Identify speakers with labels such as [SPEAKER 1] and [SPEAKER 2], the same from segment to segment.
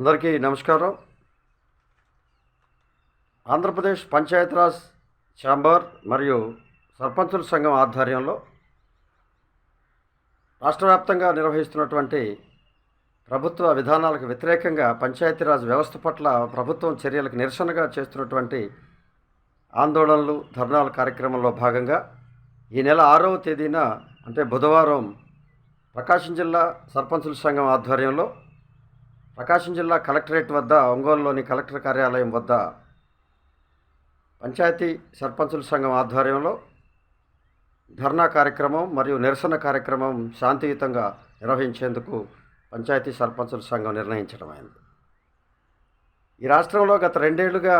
[SPEAKER 1] అందరికీ నమస్కారం. ఆంధ్రప్రదేశ్ పంచాయతీరాజ్ ఛాంబర్ మరియు సర్పంచుల సంఘం ఆధ్వర్యంలో రాష్ట్ర వ్యాప్తంగా నిర్వహిస్తున్నటువంటి ప్రభుత్వ విధానాలకు వ్యతిరేకంగా పంచాయతీరాజ్ వ్యవస్థ పట్ల ప్రభుత్వం చర్యలకు నిరసనగా చేస్తున్నటువంటి ఆందోళనలు ధర్నాల కార్యక్రమంలో భాగంగా ఈ నెల ఆరవ తేదీన అంటే బుధవారం ప్రకాశం జిల్లా సర్పంచుల సంఘం ఆధ్వర్యంలో ప్రకాశం జిల్లా కలెక్టరేట్ వద్ద ఒంగోలులోని కలెక్టర్ కార్యాలయం వద్ద పంచాయతీ సర్పంచుల సంఘం ఆధ్వర్యంలో ధర్నా కార్యక్రమం మరియు నిరసన కార్యక్రమం శాంతియుతంగా నిర్వహించేందుకు పంచాయతీ సర్పంచుల సంఘం నిర్ణయించడమైంది ఈ రాష్ట్రంలో గత రెండేళ్ళుగా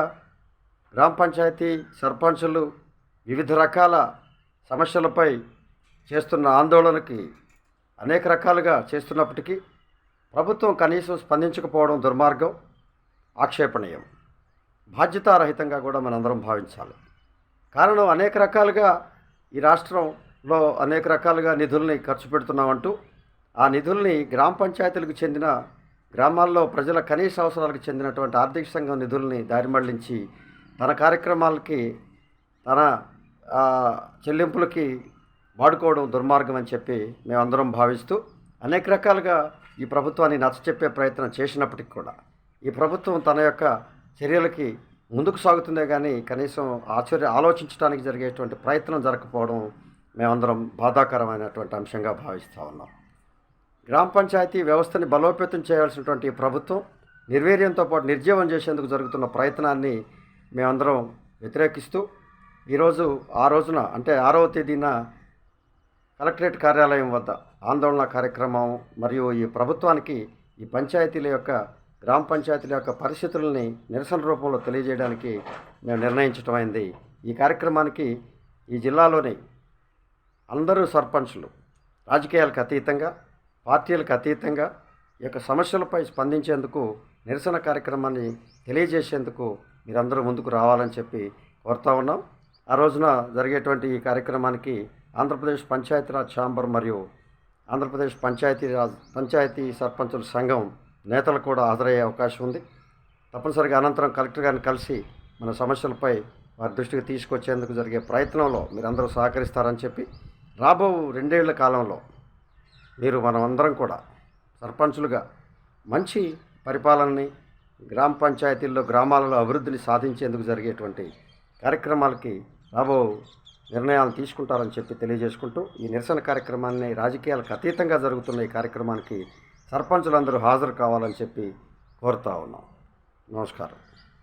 [SPEAKER 1] గ్రామ పంచాయతీ సర్పంచులు వివిధ రకాల సమస్యలపై చేస్తున్న ఆందోళనకి అనేక రకాలుగా చేస్తున్నప్పటికీ ప్రభుత్వం కనీసం స్పందించకపోవడం దుర్మార్గం ఆక్షేపణీయం. బాధ్యతారహితంగా కూడా మనందరం భావించాలి. కారణం అనేక రకాలుగా ఈ రాష్ట్రంలో అనేక రకాలుగా నిధుల్ని ఖర్చు పెడుతున్నామంటూ ఆ నిధుల్ని గ్రామ పంచాయతీలకు చెందిన గ్రామాల్లో ప్రజల కనీస అవసరాలకు చెందినటువంటి ఆర్థిక సంఘం నిధుల్ని దారి మళ్ళించి తన కార్యక్రమాలకి తన చెల్లింపులకి వాడుకోవడం దుర్మార్గం అని చెప్పి మేమందరం భావిస్తూ అనేక రకాలుగా ఈ ప్రభుత్వాన్ని నచ్చచెప్పే ప్రయత్నం చేసినప్పటికి కూడా ఈ ప్రభుత్వం తన యొక్క చర్యలకి ముందుకు సాగుతుందే కానీ కనీసం ఆశ్చర్య ఆలోచించడానికి జరిగేటువంటి ప్రయత్నం జరగకపోవడం మేమందరం బాధాకరమైనటువంటి అంశంగా భావిస్తూ ఉన్నాం. గ్రామ పంచాయతీ వ్యవస్థని బలోపేతం చేయాల్సినటువంటి ఈ ప్రభుత్వం నిర్వీర్యంతో పాటు నిర్జీవం చేసేందుకు జరుగుతున్న ప్రయత్నాన్ని మేమందరం వ్యతిరేకిస్తూ ఈరోజు ఆ రోజున అంటే ఆరవ తేదీన కలెక్టరేట్ కార్యాలయం వద్ద ఆందోళన కార్యక్రమం మరియు ఈ ప్రభుత్వానికి ఈ పంచాయతీల యొక్క గ్రామ పంచాయతీల యొక్క పరిస్థితులని నిరసన రూపంలో తెలియజేయడానికి మేము నిర్ణయించడం అయింది. ఈ కార్యక్రమానికి ఈ జిల్లాలోని అందరూ సర్పంచులు రాజకీయాలకు అతీతంగా పార్టీలకు అతీతంగా ఈ యొక్క సమస్యలపై స్పందించేందుకు నిరసన కార్యక్రమాన్ని తెలియజేసేందుకు మీరందరూ ముందుకు రావాలని చెప్పి కోరుతా ఉన్నాం. ఆ రోజున జరిగేటువంటి ఈ కార్యక్రమానికి ఆంధ్రప్రదేశ్ పంచాయతీరాజ్ ఛాంబర్ మరియు ఆంధ్రప్రదేశ్ పంచాయతీ రాజ్ పంచాయతీ సర్పంచుల సంఘం నేతలు కూడా హాజరయ్యే అవకాశం ఉంది. తప్పనిసరిగా అనంతరం కలెక్టర్ గారిని కలిసి మన సమస్యలపై వారి దృష్టికి తీసుకొచ్చేందుకు జరిగే ప్రయత్నంలో మీరందరూ సహకరిస్తారని చెప్పి రాబో రెండేళ్ళ కాలంలో మీరు మనమందరం కూడా సర్పంచులుగా మంచి పరిపాలనని గ్రామ పంచాయతీల్లో గ్రామాలలో అభివృద్ధిని సాధించేందుకు జరిగేటువంటి కార్యక్రమాలకి రాబో నిర్ణయాలు తీసుకుంటారని చెప్పి తెలియజేసుకుంటూ ఈ నిరసన కార్యక్రమాన్ని రాజకీయాలకు అతీతంగా జరుగుతున్న ఈ కార్యక్రమానికి సర్పంచులందరూ హాజరు కావాలని చెప్పి కోరుతా ఉన్నాం. నమస్కారం.